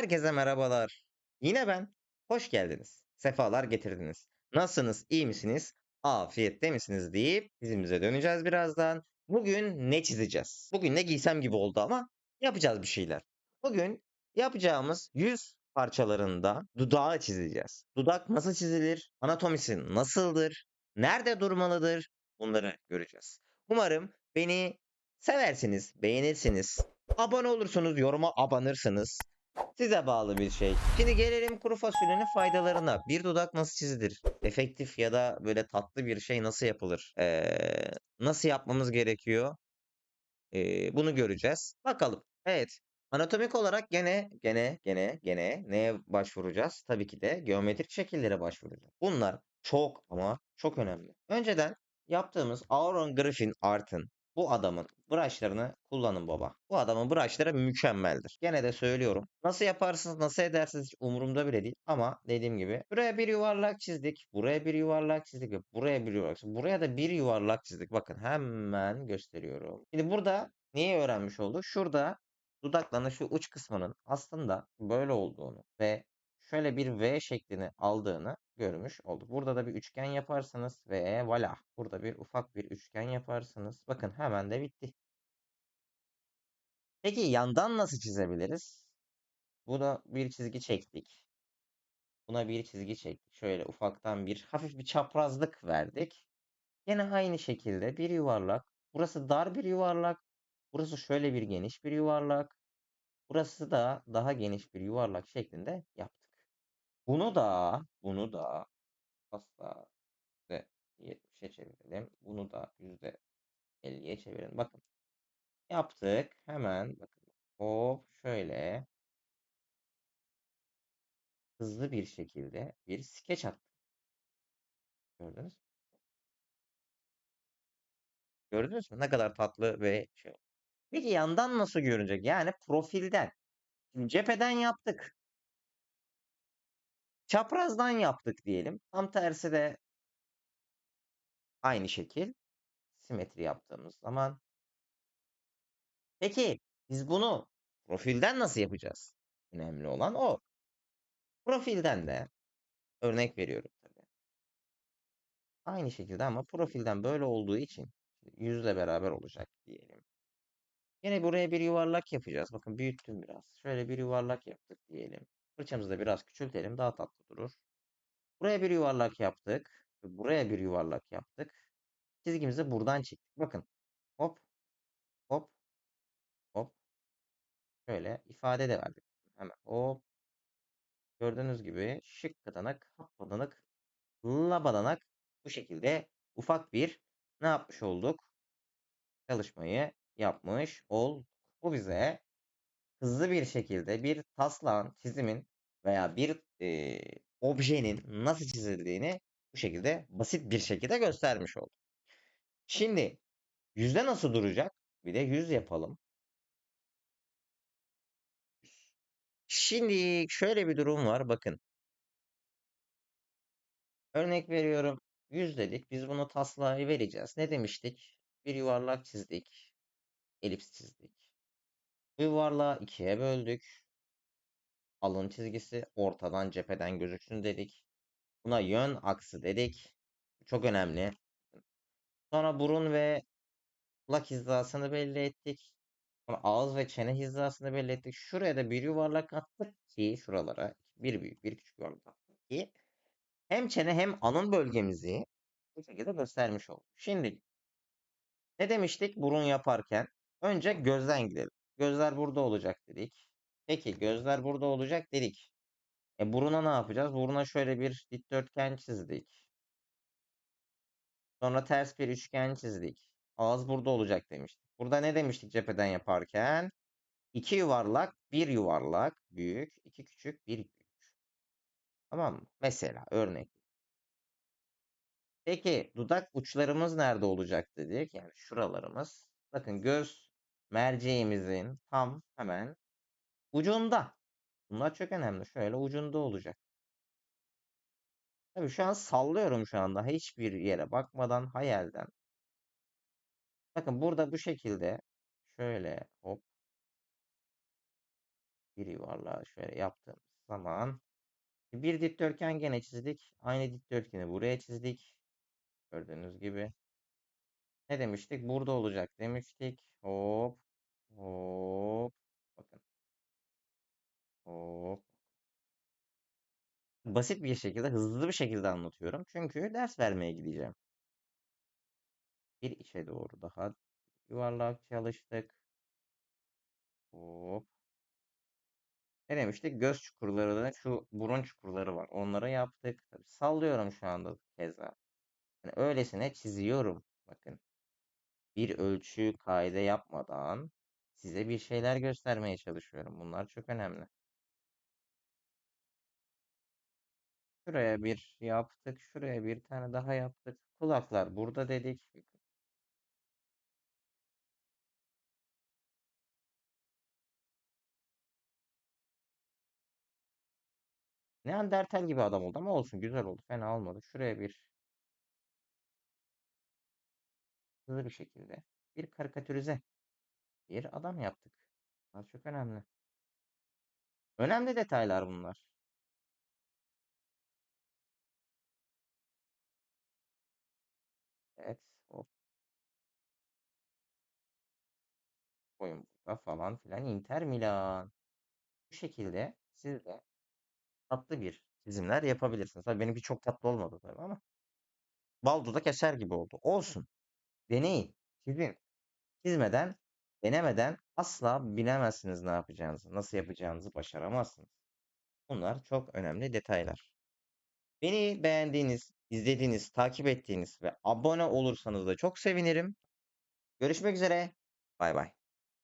Herkese merhabalar. Yine ben. Hoş geldiniz. Sefalar getirdiniz. Nasılsınız? İyi misiniz? Afiyette misiniz deyip dizimize döneceğiz birazdan. Bugün ne çizeceğiz? Bugün ne giysem gibi oldu ama yapacağız bir şeyler. Bugün yapacağımız yüz parçalarında dudağı çizeceğiz. Dudak nasıl çizilir? Anatomisi nasıldır? Nerede durmalıdır? Bunları göreceğiz. Umarım beni seversiniz, beğenirsiniz. Abone olursunuz, yoruma abanırsınız. Size bağlı bir şey. Şimdi gelelim kuru fasulyenin faydalarına. Bir dudak nasıl çizilir? Efektif ya da böyle tatlı bir şey nasıl yapılır? Ee, nasıl yapmamız gerekiyor? Ee, bunu göreceğiz. Bakalım. Evet. Anatomik olarak gene gene gene gene neye başvuracağız? Tabii ki de geometrik şekillere başvuracağız. Bunlar çok ama çok önemli. Önceden yaptığımız Aaron Griffin Art'ın bu adamın brushlarını kullanın baba. Bu adamın brushları mükemmeldir. Gene de söylüyorum. Nasıl yaparsınız, nasıl edersiniz hiç umurumda bile değil. Ama dediğim gibi buraya bir yuvarlak çizdik. Buraya bir yuvarlak çizdik. Buraya bir yuvarlak çizdik. Buraya da bir yuvarlak çizdik. Bakın hemen gösteriyorum. Şimdi burada neyi öğrenmiş olduk? Şurada dudaklarının şu uç kısmının aslında böyle olduğunu ve şöyle bir V şeklini aldığını görmüş olduk. Burada da bir üçgen yaparsınız ve voilà. Burada bir ufak bir üçgen yaparsınız. Bakın hemen de bitti. Peki yandan nasıl çizebiliriz? Buna bir çizgi çektik. Buna bir çizgi çektik. Şöyle ufaktan bir hafif bir çaprazlık verdik. Yine aynı şekilde bir yuvarlak. Burası dar bir yuvarlak. Burası şöyle bir geniş bir yuvarlak. Burası da daha geniş bir yuvarlak şeklinde yaptık. Bunu da, bunu da asla %70'e çevirelim. Bunu da %50'ye çevirelim. Bakın. Yaptık. Hemen bakın. Hop şöyle hızlı bir şekilde bir skeç attık. Gördünüz mü? Gördünüz mü? Ne kadar tatlı ve şey. Peki yandan nasıl görünecek? Yani profilden. Şimdi cepheden yaptık. Çaprazdan yaptık diyelim. Tam tersi de aynı şekil. Simetri yaptığımız zaman. Peki biz bunu profilden nasıl yapacağız? Önemli olan o. Profilden de örnek veriyorum tabii. Aynı şekilde ama profilden böyle olduğu için yüzle beraber olacak diyelim. Yine buraya bir yuvarlak yapacağız. Bakın büyüttüm biraz. Şöyle bir yuvarlak yaptık diyelim. Fırçamızı da biraz küçültelim. Daha tatlı durur. Buraya bir yuvarlak yaptık. Buraya bir yuvarlak yaptık. Çizgimizi buradan çektik. Bakın. Hop. Hop. Hop. Şöyle ifade de verdik. Hemen hop. Gördüğünüz gibi şık kadanak, hapbadanak, labadanak bu şekilde ufak bir ne yapmış olduk? Çalışmayı yapmış olduk. Bu bize hızlı bir şekilde bir taslağın, çizimin veya bir e, objenin nasıl çizildiğini bu şekilde basit bir şekilde göstermiş oldu. Şimdi yüzde nasıl duracak? Bir de yüz yapalım. Şimdi şöyle bir durum var. Bakın. Örnek veriyorum. 100 dedik. Biz bunu taslağı vereceğiz. Ne demiştik? Bir yuvarlak çizdik. Elips çizdik. Bu yuvarlağı ikiye böldük. Alın çizgisi ortadan cepheden gözüksün dedik. Buna yön aksı dedik. Çok önemli. Sonra burun ve kulak hizasını belli ettik. Sonra ağız ve çene hizasını belli ettik. Şuraya da bir yuvarlak attık ki şuralara bir büyük bir küçük yuvarlak attık ki hem çene hem alın bölgemizi bu şekilde göstermiş olduk. Şimdi ne demiştik burun yaparken? Önce gözden gidelim. Gözler burada olacak dedik. Peki gözler burada olacak dedik. E buruna ne yapacağız? Buruna şöyle bir dikdörtgen çizdik. Sonra ters bir üçgen çizdik. Ağız burada olacak demiştik. Burada ne demiştik cepheden yaparken? İki yuvarlak, bir yuvarlak, büyük, iki küçük, bir büyük. Tamam mı? Mesela örnek. Peki dudak uçlarımız nerede olacak dedik. Yani şuralarımız. Bakın göz merceğimizin tam hemen ucunda. Bunlar çok önemli. Şöyle ucunda olacak. Tabii şu an sallıyorum şu anda. Hiçbir yere bakmadan hayalden. Bakın burada bu şekilde şöyle hop bir yuvarlağı şöyle yaptığımız zaman bir dikdörtgen gene çizdik. Aynı dikdörtgeni buraya çizdik. Gördüğünüz gibi. Ne demiştik? Burada olacak demiştik. Hop. Bakın. Hop. Basit bir şekilde, hızlı bir şekilde anlatıyorum. Çünkü ders vermeye gideceğim. Bir içe doğru daha yuvarlak çalıştık. Hop. Ne demiştik? Göz çukurları da şu burun çukurları var. Onları yaptık. Tabii sallıyorum şu anda keza. Yani öylesine çiziyorum. Bakın. Bir ölçü kaide yapmadan size bir şeyler göstermeye çalışıyorum. Bunlar çok önemli. Şuraya bir yaptık. Şuraya bir tane daha yaptık. Kulaklar burada dedik. Neandertal gibi adam oldu ama olsun güzel oldu. Fena olmadı. Şuraya bir hızlı bir şekilde bir karikatürize bir adam yaptık. Bunlar çok önemli. Önemli detaylar bunlar. Evet. Hop. Oyun burada falan filan. Inter Milan. Bu şekilde siz de tatlı bir çizimler yapabilirsiniz. Tabii benimki çok tatlı olmadı tabii ama balduda keser gibi oldu. Olsun. Deneyin. Çizin. Çizmeden, denemeden asla bilemezsiniz ne yapacağınızı, nasıl yapacağınızı başaramazsınız. Bunlar çok önemli detaylar. Beni beğendiğiniz, izlediğiniz, takip ettiğiniz ve abone olursanız da çok sevinirim. Görüşmek üzere. Bay bay.